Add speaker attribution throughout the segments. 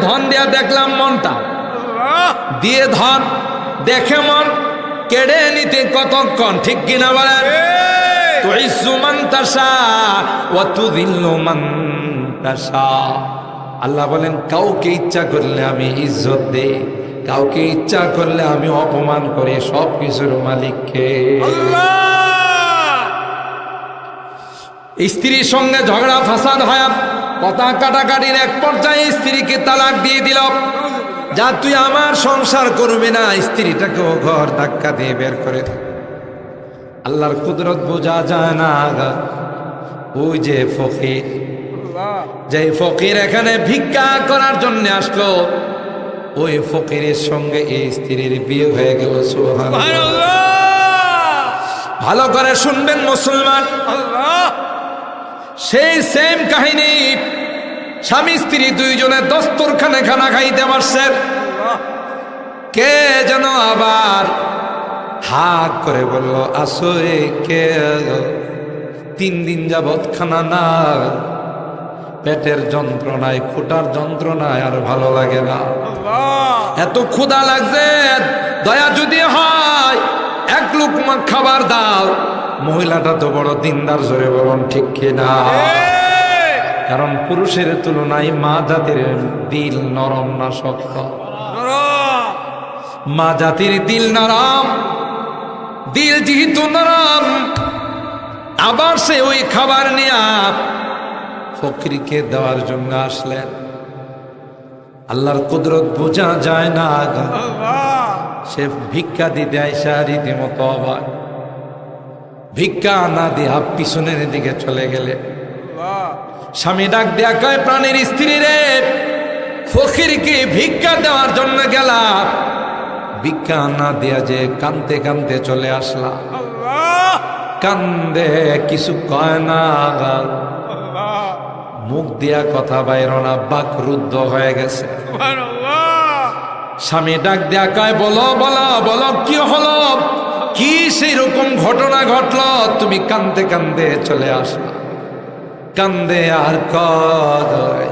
Speaker 1: ধন দিয়া দেখলাম মনটা। দিয়ে ধন দেখে মন কেড়ে নিতে কতক্ষণ ঠিক কিনা বলেন? আল্লাহ বলেন কাউকে ইচ্ছা করলে আমি ইজ্জত দেই কাউকে ইচ্ছা করলে আমি অপমান করি সব কিছুর মালিককে স্ত্রীর সঙ্গে ঝগড়া ফাসাদ হয় কথা কাটাকাটির এক পর্যায়ে স্ত্রীকে তালাক দিয়ে দিল। যা তুই আমার সংসার করবি না স্ত্রীটাকেও ঘর ধাক্কা দিয়ে বের করে আল্লাহর কুদরত বোঝা যায় না ওই যে ফকির। যে ফকির এখানে ভিক্ষা করার জন্য আসলো ওই ফকিরের সঙ্গে এই স্ত্রীর বিয়ে হয়ে গেল ভালো করে শুনবেন মুসলমান। সেই সেম কাহিনী স্বামী স্ত্রী দুইজনে দস্তরখানে খানা খাইতে পারছে কে যেন আবার হাত করে বলল আসো কে? তিন দিন যাবৎ খানা না পেটের যন্ত্রণায় খুঁটার যন্ত্রণায় আর ভালো লাগে না। এত ক্ষুধা লাগছে দয়া যদি হয় এক লুকমা খাবার দাও। মহিলাটা তো বড় দিনদার জোরে বলুন ঠিক কিনা? কারণ পুরুষের তুলনায় মা জাতির দিল নরম না শক্ত? মা জাতির দিল নরম দিল যেহেতু নরম আবার সে ওই খাবার নিয়ে ফকরিকে দেওয়ার জন্য আসলেন। আল্লাহর কুদরত বোঝা যায় না সে ভিক্ষা দিতে আইসা রীতিমতো অবাক। ভিক্ষা না দিয়া পিছনের দিকে চলে গেলে। স্বামী ডাক দেয়া কয় প্রাণীর স্ত্রী রে ফকিরকে ভিক্ষা দেওয়ার জন্য গেলা। ভিক্ষা না দেয়া যে কানতে কানতে চলে আসলা। কান্দে কিছু কয় না। মুখ দিয়া কথা বাইর না বাক রুদ্ধ হয়ে গেছে। স্বামী ডাক দেয়া কয় বলো বলো বলো কি হলো? কি সেই রকম ঘটনা ঘটলো? তুমি কান্দে কান্দে চলে আসলা। কান্দে আর কয়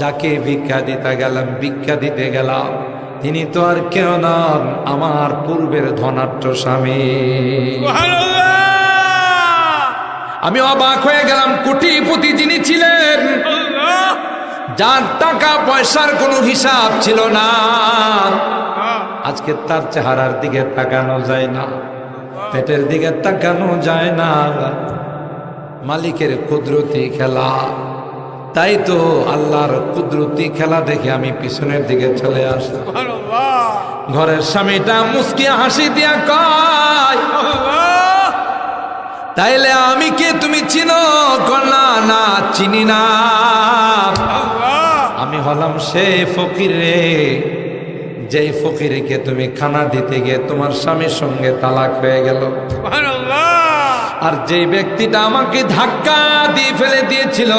Speaker 1: যাকে ভিক্ষা দিতে গেলাম ভিক্ষা দিতে গেলাম। তিনি তো আর কেউ নন আমার পূর্বের ধনাট্য স্বামী। আমি অবাক হয়ে গেলাম কোটিপতি যিনি ছিলেন যার টাকা পয়সার কোনো হিসাব ছিল না। আজকে তার চেহারার দিকে তাকানো যায় না, পেটের দিকে তাকানো যায় না। মালিকের কুদরতি খেলা। তাই তো আল্লাহর কুদরতি খেলা দেখে আমি পিছনের দিকে চলে আসলাম। ঘরের স্বামীটা মুসকি হাসি দিয়া কয়, তাইলে আমি কে? তুমি চিনো? কন্যা না চিনি না? আমি হলাম সে ফকির যেই ফকিরকে তুমি খানা দিতে গিয়ে তোমার স্বামীর সঙ্গে তালাক হয়ে গেল। আর যেই ব্যক্তিটা আমাকে ধাক্কা দিয়ে ফেলে দিয়েছিল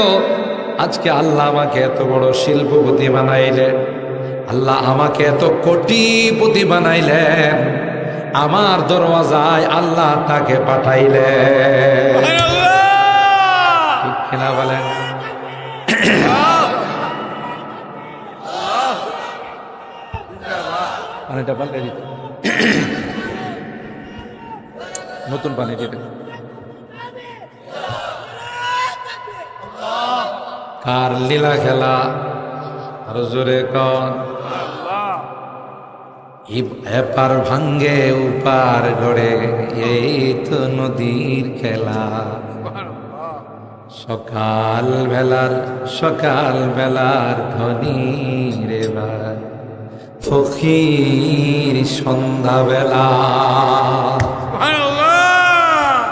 Speaker 1: আজকে আল্লাহ আমাকে এত বড় শিল্পপতি বানাইলেন। আল্লাহ আমাকে এত কোটিপতি বানাইলেন। আমার দরওয়াজায় আল্লাহ তাকে পাঠাইলেন। ঠিক কিনা বলেন? পানিটা পাল্টে দিতে নতুন পানি দিতে কার লীলা খেলা? আরও জোরে কন। এপার ভাঙ্গে উপার গড়ে এই তো নদীর খেলা। সকাল বেলার সকাল বেলার ধনী রে ভাই। ফকির সন্ধ্যা বেলা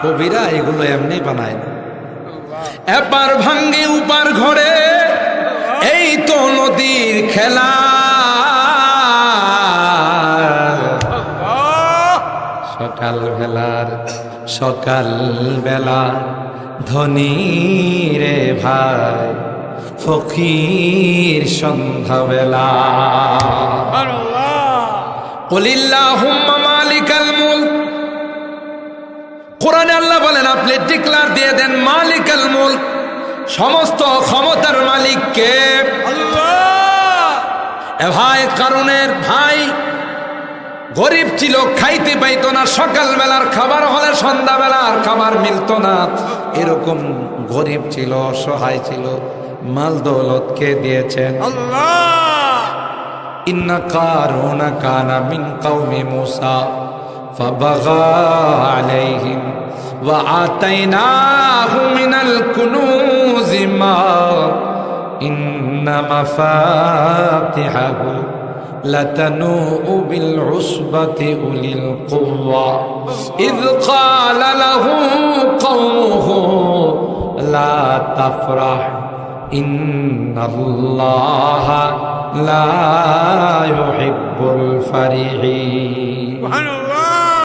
Speaker 1: কবিরা এগুলো এমনি বানায় না। এপার ভাঙ্গে উপার ঘরে, এই তো নদীর খেলা। সকাল বেলার সকাল বেলার ধনী রে ভাই। ফকির সন্ধ্যা বেলা কলিল্লাহুম্মা মালিকাল মুলক। কোরআনে আল্লাহ বলেন আপনি ডিক্লার দিয়ে দেন মালিকাল মুলক। সমস্ত ক্ষমতার মালিককে। এ ভাই কারণের ভাই গরিব ছিল খাইতে পাইতো না সকালবেলার খাবার হলে সন্ধ্যাবেলার খাবার মিলতো না। এরকম গরিব ছিল অসহায় ছিল। মাল দৌলত কে দিয়েছেন ইন্না কারুনা কানা মিন কওমি মুসা فبغى عليهم وآتيناه من الكنوز ما إن مفاتحه لتنوء بالعصبة أولي القوة إذ قال له قومه لا تفرح ইন্নাল্লাহা লা ইউহিব্বুল ফারিহিন